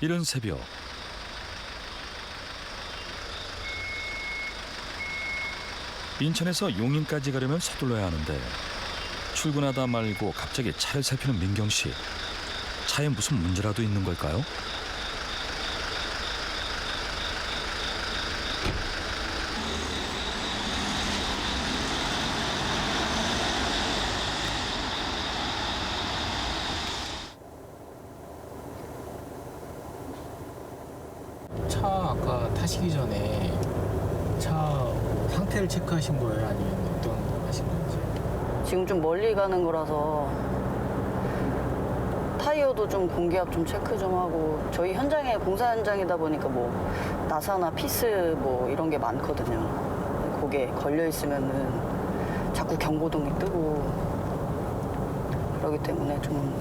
이른 새벽 인천에서 용인까지 가려면 서둘러야 하는데 출근하다 말고 갑자기 차를 살피는 민경 씨. 차에 무슨 문제라도 있는 걸까요? 차 아까 타시기 전에 차 상태를 체크하신 거예요? 아니면 어떤 거 하신 건지? 지금 좀 멀리 가는 거라서 타이어도 좀 공기압 좀 체크 좀 하고 저희 현장에 공사 현장이다 보니까 뭐 나사나 피스 뭐 이런 게 많거든요. 거기에 걸려 있으면은 자꾸 경고등이 뜨고 그렇기 때문에 좀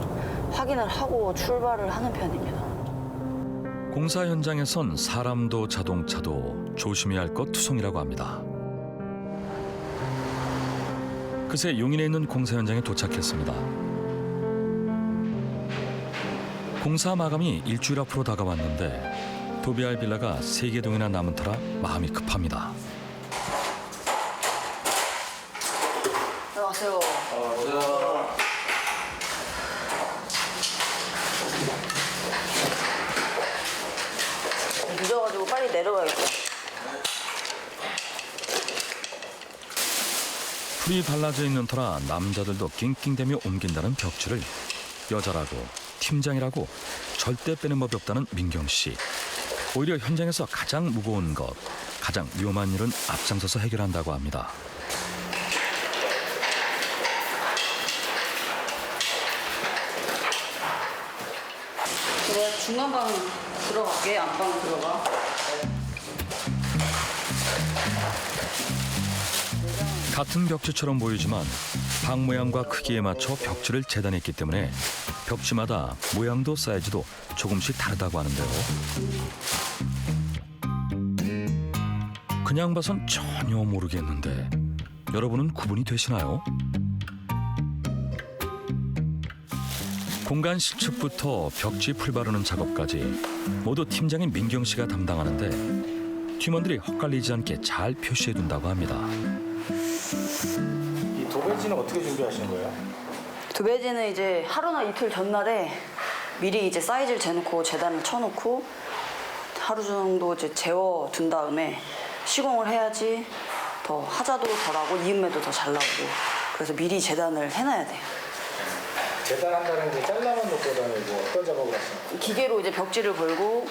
확인을 하고 출발을 하는 편입니다. 공사 현장에선 사람도 자동차도 조심해야 할 것 투성이라고 합니다. 그새 용인에 있는 공사 현장에 도착했습니다. 공사 마감이 일주일 앞으로 다가왔는데 도비알 빌라가 세 개 동이나 남은 터라 마음이 급합니다. 안녕하세요. 늦어가지고 빨리 내려가야겠다. 풀이 발라져 있는 터라 남자들도 낑낑대며 옮긴다는 벽지를 여자라고 팀장이라고 절대 빼는 법이 없다는 민경 씨. 오히려 현장에서 가장 무거운 것, 가장 위험한 일은 앞장서서 해결한다고 합니다. 내가 중간 방 들어갈게. 안방 들어가. 같은 벽지처럼 보이지만 방 모양과 크기에 맞춰 벽지를 재단했기 때문에 벽지마다 모양도 사이즈도 조금씩 다르다고 하는데요. 그냥 봐선 전혀 모르겠는데 여러분은 구분이 되시나요? 공간 실측부터 벽지 풀 바르는 작업까지 모두 팀장인 민경 씨가 담당하는데 팀원들이 헛갈리지 않게 잘 표시해 둔다고 합니다. 이 도배지는 어떻게 준비하시는 거예요? 도배지는 이제 하루나 이틀 전날에 미리 이제 사이즈를 재놓고 재단을 쳐놓고 하루 정도 이제 재워 둔 다음에 시공을 해야지 더 하자도 덜하고 이음매도 더 잘 나오고 그래서 미리 재단을 해놔야 돼요. 재단한다는 게 잘라만 놓고 다니고 어떤 작업을 하시나요? 기계로 이제 벽지를 걸고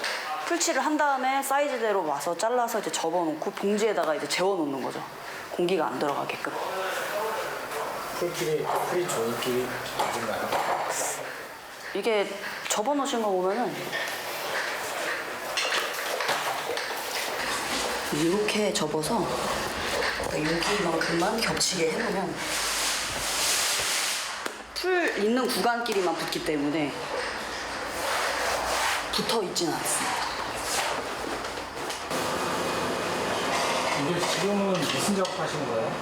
풀칠을 한 다음에 사이즈대로 와서 잘라서 이제 접어놓고 봉지에다가 이제 재워놓는 거죠. 공기가 안 들어가게끔. 풀끼리, 풀이 종이끼리 맞은가요? 이게 접어놓으신 거 보면은 이렇게 접어서 여기만큼만 겹치게 해놓으면 풀 있는 구간끼리만 붙기 때문에 붙어 있지는 않습니다. 이게 지금은 무슨 작업하시는 거예요?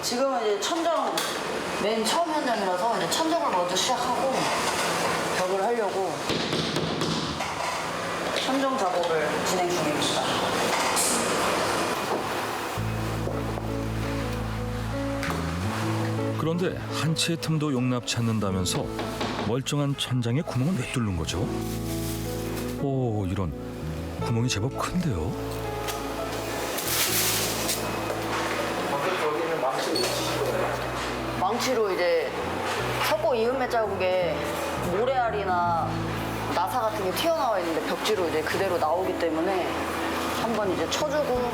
지금은 이제 천정 맨 처음 현장이라서 이제 천정을 먼저 시작하고 벽을 하려고 천정 작업을 진행 중입니다. 그런데 한 치의 틈도 용납치 않는다면서 멀쩡한 천장에 구멍은 왜 뚫는 거죠? 오 이런 구멍이 제법 큰데요. 망치로 이제 석고 이음매 자국에 모래알이나 나사 같은 게 튀어나와 있는데 벽지로 이제 그대로 나오기 때문에 한번 이제 쳐주고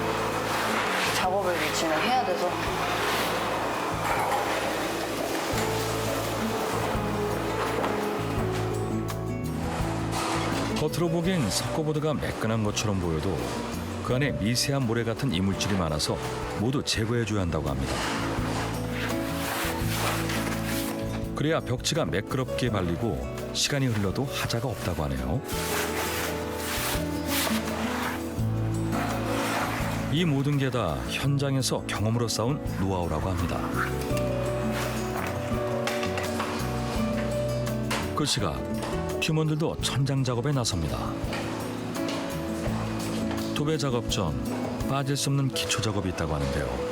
작업을 진행해야 돼서 겉으로 보기엔 석고보드가 매끈한 것처럼 보여도 그 안에 미세한 모래 같은 이물질이 많아서 모두 제거해줘야 한다고 합니다. 그래야 벽지가 매끄럽게 발리고 시간이 흘러도 하자가 없다고 하네요. 이 모든 게 다 현장에서 경험으로 쌓은 노하우라고 합니다. 그 시각 팀원들도 천장 작업에 나섭니다. 도배 작업 전 빠질 수 없는 기초 작업이 있다고 하는데요.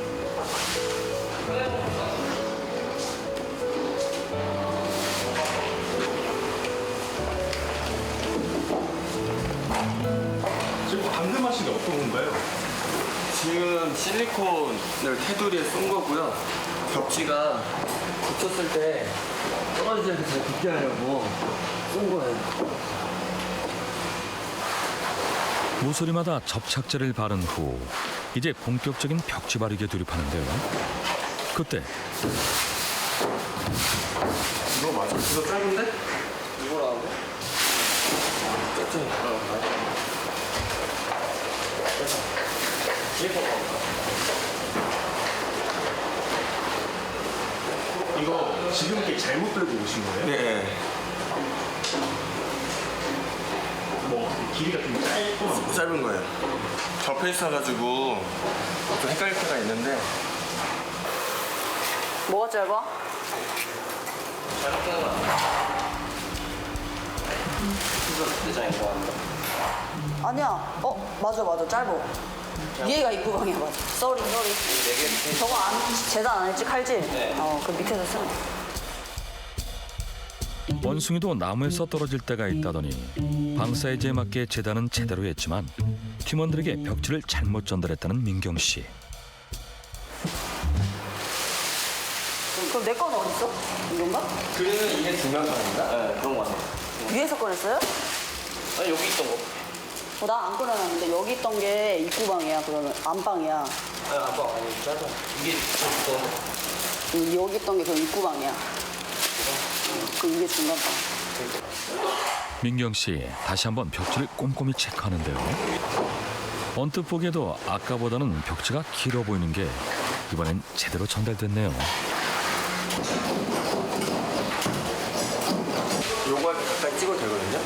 지금 실리콘을 테두리에 쏜 거고요. 벽지가 붙였을 때 떨어지지 않게 잘 붙게 하려고 쏜 거예요. 모서리마다 접착제를 바른 후 이제 본격적인 벽지 바르기에 돌입하는데요. 그때 이거 맞아? 이거 짧은데? 이거라고? 짧지? 어, 맞아. 실리콘 가볼까? 이거 지금 이렇게 잘못 들고 오신 거예요? 네. 뭐 길이가 좀 짧고 짧은 거예요. 접혀 있어가지고 좀 헷갈릴 때가 있는데 뭐가 짧아? 잘못된 건 이거 디자인 좋아한다. 아니야. 어 맞아 맞아 짧아. 위에가 입구방이야 맞아. 쏘리 쏘리. 저거 안 재단 안 했지 칼질? 어그 밑에서 쓰면. 원숭이도 나무에서 떨어질 때가 있다더니 방 사이즈에 맞게 재단은 제대로 했지만 팀원들에게 벽지를 잘못 전달했다는 민경 씨. 그럼 내 건 어디 있어? 이건가? 그림은 이게 중요한 거 아닌가? 네, 그런 거 같아요. 위에서 꺼냈어요? 아, 여기 있던 거. 어, 나안 꺼내놨는데 여기 있던 게 입구방이야 그러면 안방이야. 아, 아빠 아니, 짧아. 이게 좀 이- 여기 있던 게 그럼 입구방이야. 그 이게 중간방. 민경 씨 다시 한번 벽지를 꼼꼼히 체크하는데요. 언뜻 보기에도 아까보다는 벽지가 길어 보이는 게 이번엔 제대로 전달됐네요. 되거든요?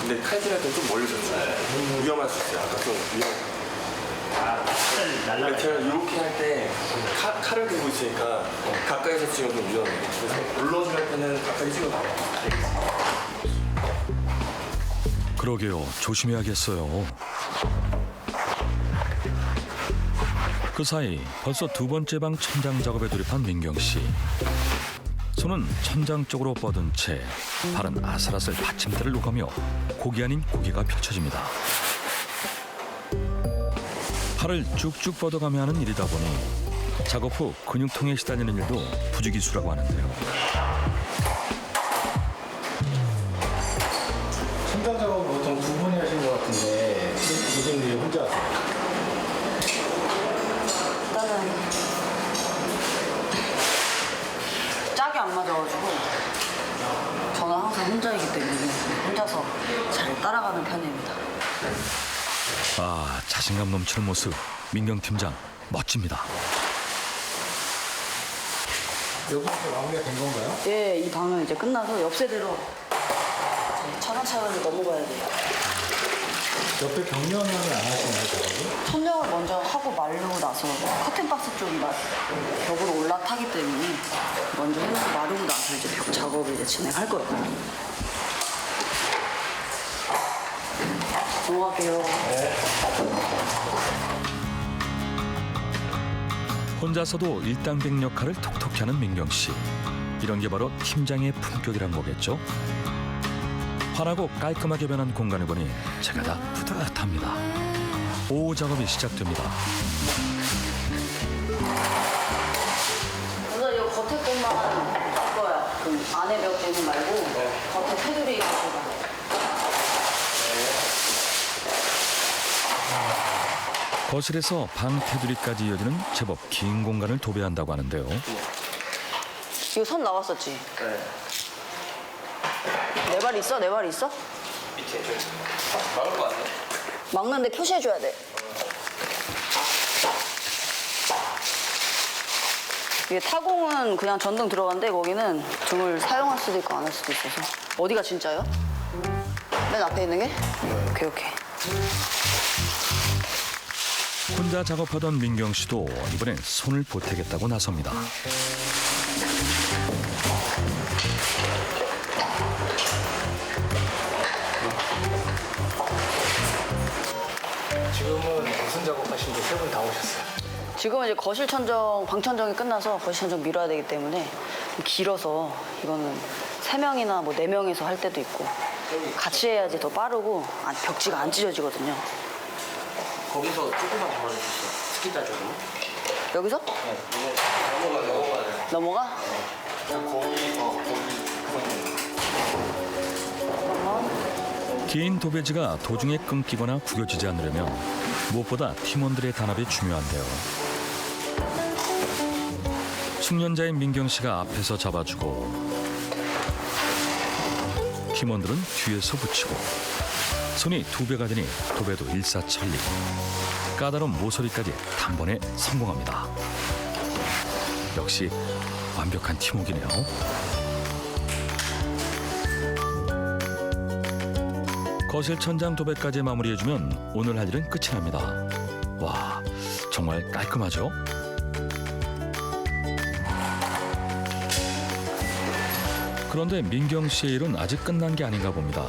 근데 칼질할 때좀 멀리서 찍어요. 위험할 수 있어요. 아까 좀 위험. 아, 날라가요. 제가 이렇게 할 때 칼을 들고 있으니까 가까이서 찍어도 위험해요. 그래서 올라오실 때는 가까이 찍어도. 그러게요. 조심해야겠어요. 그 사이 벌써 두 번째 방 천장 작업에 돌입한 민경 씨. 손은 천장 쪽으로 뻗은 채 발은 아슬아슬 받침대를 녹아며 고기 아닌 고기가 펼쳐집니다. 팔을 쭉쭉 뻗어가며 하는 일이다 보니 작업 후 근육통에 시달리는 일도 부지기수라고 하는데요. 혼자서 잘 따라가는 편입니다. 아 자신감 넘치는 모습 민경 팀장 멋집니다. 여기서 마무리가 된 건가요? 예, 이 방은 이제 끝나서 옆 세대로 차근차근 넘어가야 돼요. 옆에 벽면은 안 하시나요, 작업을? 천장을 먼저 하고 마르고 나서 커튼박스 쪽이 막 벽으로 올라타기 때문에 먼저 해놓고 마르고 나서 이제 벽 작업을 이제 진행할 거예요. 넘어갈게요. 혼자서도 일당백 역할을 톡톡히 하는 민경 씨. 이런 게 바로 팀장의 품격이란 거겠죠? 환하고 깔끔하게 변한 공간을 보니 제가 다 뿌듯합니다. 오후 작업이 시작됩니다. 우선 이거 겉에 것만 할 거야. 그럼 안에 벽 대고 말고 겉에 테두리 가져가. 거실에서 방 테두리까지 이어지는 제법 긴 공간을 도배한다고 하는데요. 이거 선 나왔었지? 네. 내 발 있어? 내 발 있어? 밑에 좀 막을 거 아니에요? 막는데 표시해줘야 돼. 이게 타공은 그냥 전등 들어간데 거기는 등을 사용할 수도 있고 안 할 수도 있어서 어디가 진짜요? 맨 앞에 있는 게? 오케이 오케이 혼자 작업하던 민경 씨도 이번엔 손을 보태겠다고 나섭니다. 지금은 무슨 작업하신 분세 분 다 오셨어요? 지금은 이제 거실 천정, 방 천정이 끝나서 거실 천정 밀어야 되기 때문에 길어서 이거는 3명이나 뭐 네 명에서 할 때도 있고 같이 해야지 더 빠르고 아, 벽지가 안 찢어지거든요. 거기서 조금만 수 있어. 스키다 쪽으로. 여기서 네. 넘어가 넘어가야 돼. 넘어가? 거기 어 거기 긴 도배지가 도중에 끊기거나 구겨지지 않으려면 무엇보다 팀원들의 단합이 중요한데요. 숙련자인 민경 씨가 앞에서 잡아주고 팀원들은 뒤에서 붙이고 손이 두 배가 되니 도배도 일사천리 까다로운 모서리까지 단번에 성공합니다. 역시 완벽한 팀워크네요. 거실 천장 도배까지 마무리해주면 오늘 할 일은 끝이 납니다. 와, 정말 깔끔하죠? 그런데 민경 씨의 일은 아직 끝난 게 아닌가 봅니다.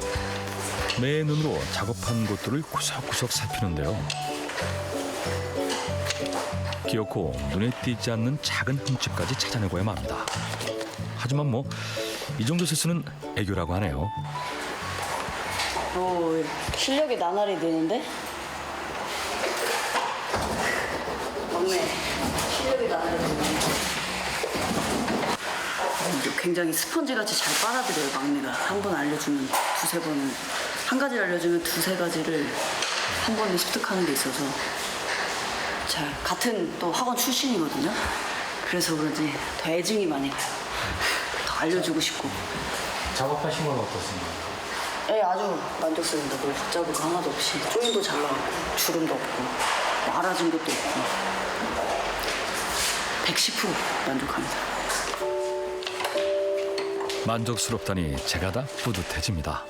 매 눈으로 작업한 곳들을 구석구석 살피는데요. 기어코 눈에 띄지 않는 작은 흠집까지 찾아내고야 합니다. 하지만 뭐 이 정도 실수는 애교라고 하네요. 오, 실력이 나날이 느는데? 막내, 실력이 나날이 느네. 굉장히 스펀지 같이 잘 빨아들여요, 막내가. 한 번 알려주면 두세 번은, 한 가지를 알려주면 두세 가지를 한 번에 습득하는 게 있어서. 자, 같은 또 학원 출신이거든요. 그래서 그런지 더 애증이 많이 가요. 더 알려주고 싶고. 작업하신 건 어떻습니까? 예, 아주 만족스럽습니다. 뭐 붙잡을 거 하나도 없이 조임도 잘 나왔고 주름도 없고 말아진 것도 없고 110% 만족합니다. 만족스럽다니 제가 다 뿌듯해집니다.